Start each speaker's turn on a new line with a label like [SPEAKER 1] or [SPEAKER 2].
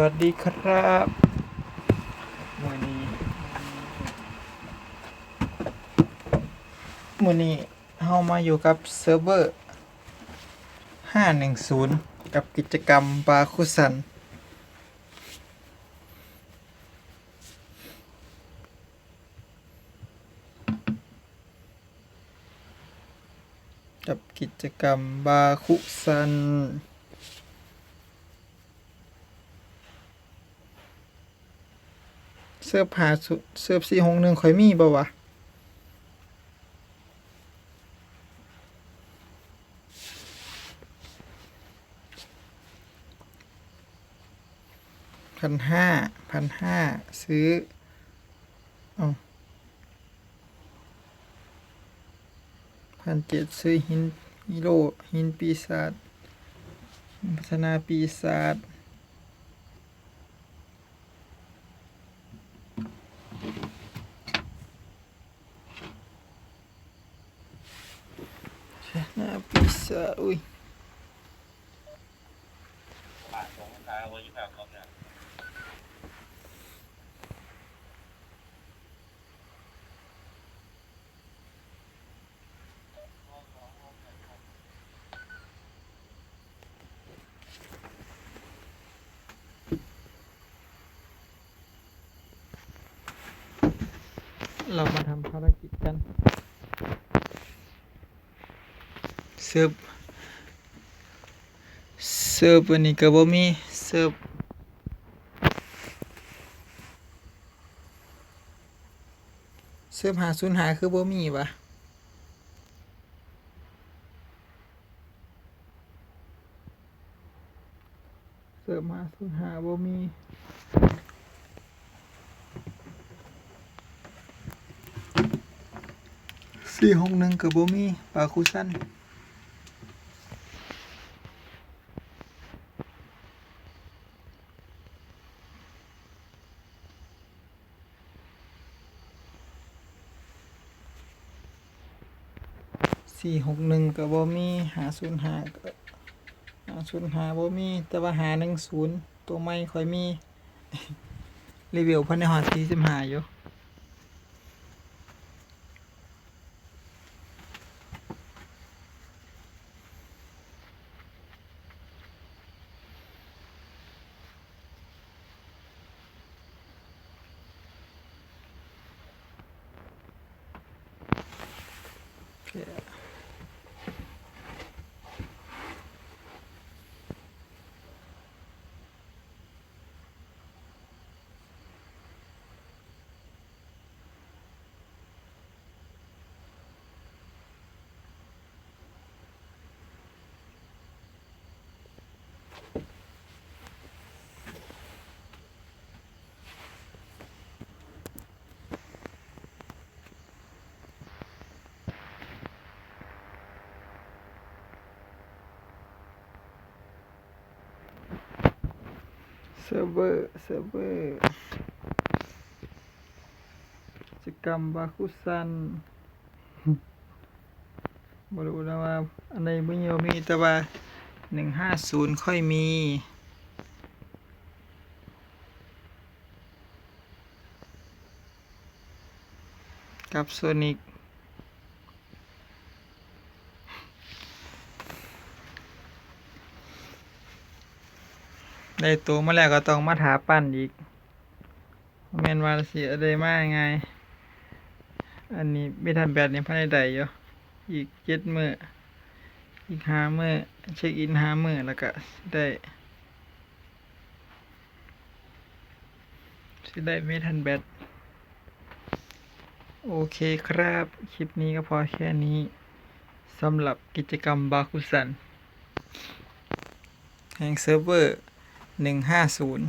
[SPEAKER 1] วัสดีครับมือนี้มือนี้เฮามาอยู่กับเซิร์ฟเวอร์ 510 กับกิจกรรมบาคุสัน กับกิจกรรมบาคุซัน เสื้อผ้าสุเสื้อสีหงหนึ่งข่อยมีบ่วะพันห้าพันห้าซื้อเอาพันเจ็ดซื้อหินฮีโร่หินปีศาจพัฒนาปีศาจ หน้าปีศาจอุ้ย
[SPEAKER 2] บาทของขายเอาไว้ยี่แบบครับเนี่ย
[SPEAKER 1] เรามาทำภารกิจกัน เสิร์ฟเสิร์ฟอันนี้ก็บ่มีเสิร์ฟเสิร์ฟหาศูนย์หาคือบ่มีวะเสิร์ฟหาศูนย์หาบ่มีสี่หกหนึ่งกับโบมีปลาคูซัน สี่หกหนึ่งกับโบมีหาศูนย์หาหาศูนย์หาโบมี แต่ว่าหาหนึ่งศูนย์ตัวไม่ค่อยมี รีวิวพันในหอดสี่สิบหาอยู่ เซิร์ฟเวอร์ เซิร์ฟเวอร์กิจกรรมบาคุซันบรูนะว่าอันใดไม่ยมีแต่ว่าหนึ่งห้าศูนย์ค่อยมีกับโซนิก ได้ตัวมาแล้วก็ต้องมาถาปั้นอีกแมนว่าสิอะไรมาไง อันนี้ไม่ทันแบตนี่ภายในใดอยู่อีกเจ็ดมืออีกห้ามือเช็คอินห้ามือแล้วก็ได้สิได้ไม่ทันแบตโอเคครับ คลิปนี้ก็พอแค่นี้สำหรับกิจกรรมบาคุสันแห่งเซิร์ฟเวอร์ หนึ่งห้าศูนย์